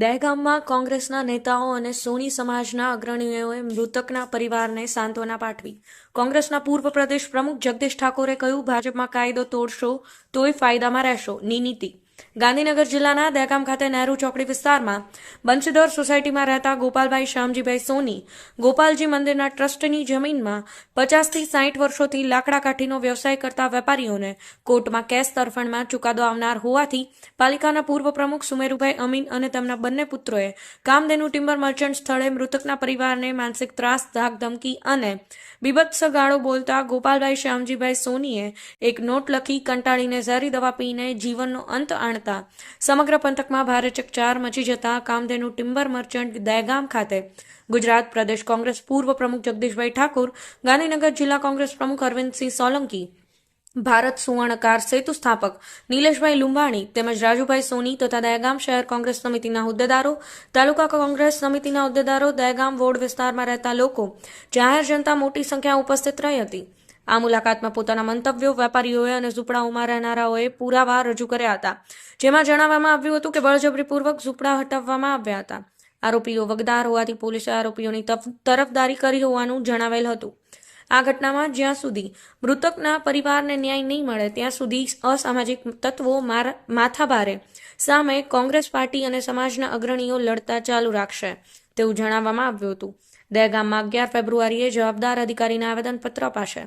દહેગામમાં કોંગ્રેસના નેતાઓ અને સોની સમાજના અગ્રણીઓએ મૃતકના પરિવારને સાંત્વના પાઠવી. કોંગ્રેસના પૂર્વ પ્રદેશ પ્રમુખ જગદીશ ઠાકોરે કહ્યું, ભાજપમાં કાયદો તોડશો તોય ફાયદામાં રહેશો. ની નીતિ. ગાંધીનગર જિલ્લાના દહેગામ ખાતે નહેરુ ચોકડી વિસ્તારમાં બંસીધર સોસાયટીમાં રહેતા ગોપાલભાઈ શ્યામજીભાઈ સોની ગોપાલજી મંદિરના ટ્રસ્ટની જમીનમાં પચાસથી સાઠ વર્ષોથી લાકડા કાઠીનો વ્યવસાય કરતા વેપારીઓને કોર્ટમાં કેસ તરફણમાં ચુકાદો આવનાર હોવાથી પાલિકાના પૂર્વ પ્રમુખ સુમેરુભાઈ અમીન અને તેમના બંને પુત્રોએ કામધેનુ ટિમ્બર મર્ચન્ટ સ્થળે મૃતકના પરિવારને માનસિક ત્રાસ ધાક ધમકી અને બીભત્સ ગાળો બોલતા ગોપાલભાઈ શ્યામજીભાઈ સોનીએ એક નોટ લખી કંટાળીને ઝેરી દવા પીને જીવનનો અંત આણતા. સમગ્ર પંથકમાં ભારે ચકચાર મચી જતા કામધેનુ ટિમ્બર મર્ચન્ટ દહેગામ ખાતે ગુજરાત પ્રદેશ કોંગ્રેસ પૂર્વ પ્રમુખ જગદીશભાઈ ઠાકોર, ગાંધીનગર જિલ્લા કોંગ્રેસ પ્રમુખ અરવિંદસિંહ સોલંકી ભારત સુવર્ણકાર સેતુ સ્થાપક નિલેશભાઈ લુંબાણી તેમજ રાજુભાઈ સોની તથા દયાગામ શહેર કોંગ્રેસ સમિતિના હોદ્દેદારો, તાલુકા કોંગ્રેસ સમિતિના હોદ્દેદારો, દયાગામ વોર્ડ વિસ્તારમાં રહેતા લોકો, જાહેર જનતા મોટી સંખ્યામાં ઉપસ્થિત રહી હતી. આ મુલાકાતમાં પોતાના મંતવ્યો વેપારીઓએ અને ઝૂંપડાઓમાં રહેનારાઓએ પુરાવા રજૂ કર્યા હતા, જેમાં જણાવવામાં આવ્યું હતું કે બળજબરીપૂર્વક ઝૂંપડા હટાવવામાં આવ્યા હતા. આરોપીઓ વગદાર હોવાથી પોલીસે આરોપીઓની તરફદારી કરી હોવાનું જણાવેલ હતું. આ ઘટનામાં જ્યાં સુધી મૃતકના પરિવારને ન્યાય નહીં મળે, ત્યાં સુધી અસામાજિક તત્વો માથાભારે. સામે કોંગ્રેસ પાર્ટી અને સમાજના અગ્રણીઓ લડતા ચાલુ રાખશે, તેવું જણાવવામાં આવ્યું હતું. દહેગામમાં અગિયાર ફેબ્રુઆરીએ જવાબદાર અધિકારીને આવેદનપત્ર અપાશે.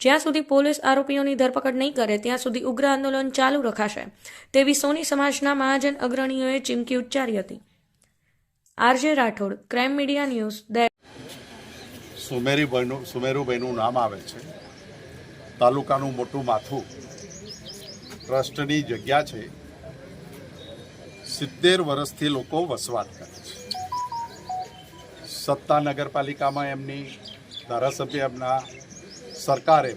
જ્યાં સુધી પોલીસ આરોપીઓની ધરપકડ નહીં કરે, ત્યાં સુધી ઉગ્ર આંદોલન ચાલુ રખાશે, તેવી સોની સમાજના મહાજન અગ્રણીઓએ ચીમકી ઉચ્ચારી હતી. RJ Rathod, crime media news સુમેરીભાઈનું સુમેરુભાઈનું નામ આવે છે. તાલુકાનું મોટું માથું ટ્રસ્ટની જગ્યા છે. સિત્તેર વર્ષથી લોકો વસવાટ કરે છે. સત્તા નગરપાલિકામાં એમની ધારાસભ્ય એમના સરકારે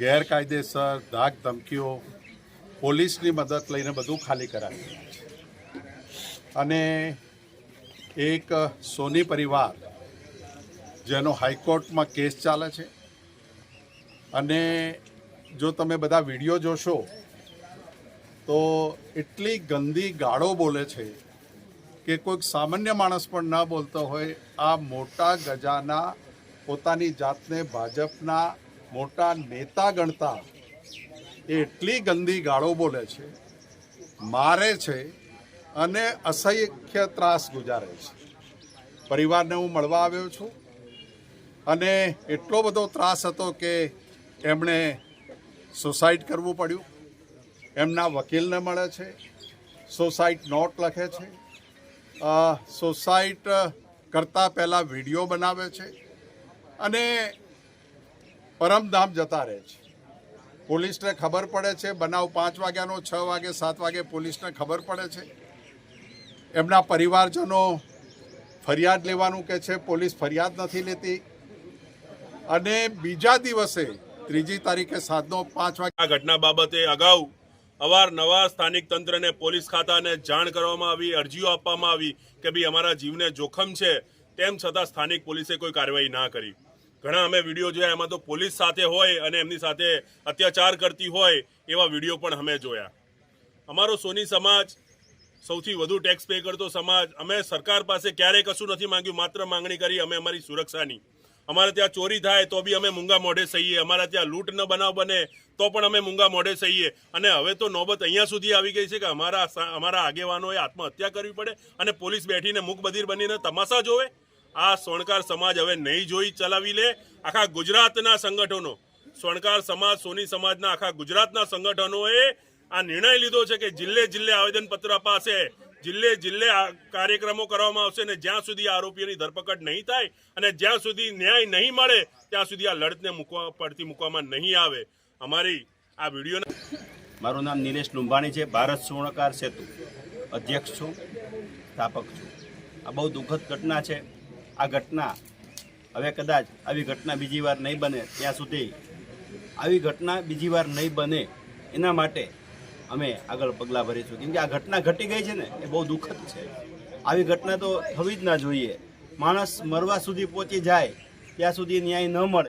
ગેરકાયદેસર ધાક ધમકીઓ પોલીસની મદદ લઈને બધું ખાલી કરાવી અને એક સોની પરિવાર જેનો હાઈકોર્ટમાં કેસ ચાલે છે. અને જો તમે બધા વીડિયો જોશો, તો એટલી ગંદી ગાળો બોલે છે કે કોઈક સામાન્ય માણસ પણ ન બોલતો હોય. આ મોટા ગજાના પોતાની જાતને ભાજપના મોટા નેતા ગણતા એ એટલી ગંદી ગાળો બોલે છે, મારે છે અને અસહ્ય ત્રાસ ગુજારે છે. પરિવારને હું મળવા આવ્યો છું. અને એટલો બધો ત્રાસ હતો કે એમણે સુસાઇડ કરવું પડ્યું. એમના વકીલને મળે છે. સુસાઇડ નોટ લખે છે. સુસાઇડ કરતાં પહેલાં વીડિયો બનાવે છે અને પરમધામ જતા રહે છે. પોલીસને ખબર પડે છે. બનાવ પાંચ વાગ્યાનો, છ વાગે, સાત વાગે પોલીસને ખબર પડે છે. એમના પરિવારજનો ફરિયાદ લેવાનું કે છે. પોલીસ ફરિયાદ નથી લેતી. અને બીજા દિવસે, ત્રીજી તારીખે સાંજનો પાંચ વાગે ઘટના બાબતે અગાઉ અવારનવાર સ્થાનિક તંત્રને પોલીસ ખાતાને જાણ કરવામાં આવી, અરજીઓ આપવામાં આવી કે ભાઈ અમારા જીવને જોખમ છે, તેમ છતાં સ્થાનિક પોલીસે કોઈ કાર્યવાહી ના કરી. ઘણા અમે વીડિયો જોયા, એમાં તો પોલીસ સાથે હોય અને એમની સાથે અત્યાચાર કરતી હોય એવા વીડિયો પણ અમે જોયા. અમારો સોની સમાજ, સૌથી વધુ ટેક્સ પે કરતો સમાજ, અમે સરકાર પાસે ક્યારેય કશું નથી માંગ્યું, માત્ર માંગણી કરી અમે અમારી સુરક્ષાની. અમારે ત્યાં ચોરી થાય તો બી અમે મૂંગા મોઢે સહીએ. અમારા ત્યાં લૂંટ ન બનાવ બને તો પણ અમે મૂંગા મોઢે સહીએ. અને હવે તો નોબત અહીંયા સુધી આવી ગઈ છે કે અમારા અમારા આગેવાનોએ આત્મહત્યા કરવી પડે અને પોલીસ બેઠીને મુખબધીર બનીને તમાશા જોવે. આ સ્વર્ણકાર સમાજ હવે નહીં જોઈ ચલાવી લે. આખા ગુજરાતના સંગઠનો સ્વર્ણકાર સમાજ, સોની સમાજના આખા ગુજરાતના સંગઠનોએ આ નિર્ણય લીધો છે કે જિલ્લે જિલ્લે આવેદનપત્ર અપાશે જિલ્લે જિલ્લે કાર્યક્રમો કરવામાં આવશે અને જ્યાં સુધી આરોપીઓની ધરપકડ નહીં થાય અને જ્યાં સુધી ન્યાય નહીં મળે, ત્યાં સુધી આ લડતને મૂકવા, પડતી મૂકવામાં નહીં આવે. અમારી આ વીડિયો મારું નામ નિલેશ લુંબાણી છે, ભારત સુવર્ણકાર સેતુ. અધ્યક્ષ છું, સ્થાપક છું. આ બહુ દુઃખદ ઘટના છે. આ ઘટના, હવે કદાચ આવી ઘટના બીજી વાર નહીં બને, ત્યાં સુધી આવી ઘટના બીજી વાર નહીં બને, એના માટે અમે આગળ પગલાં ભરીશું. કેમ કે આ ઘટના ઘટી ગઈ છે ને, એ બહુ દુઃખદ છે. આવી ઘટના તો થવી જ ના જોઈએ. માણસ મરવા સુધી પહોંચી જાય, ત્યાં સુધી ન્યાય ન મળે.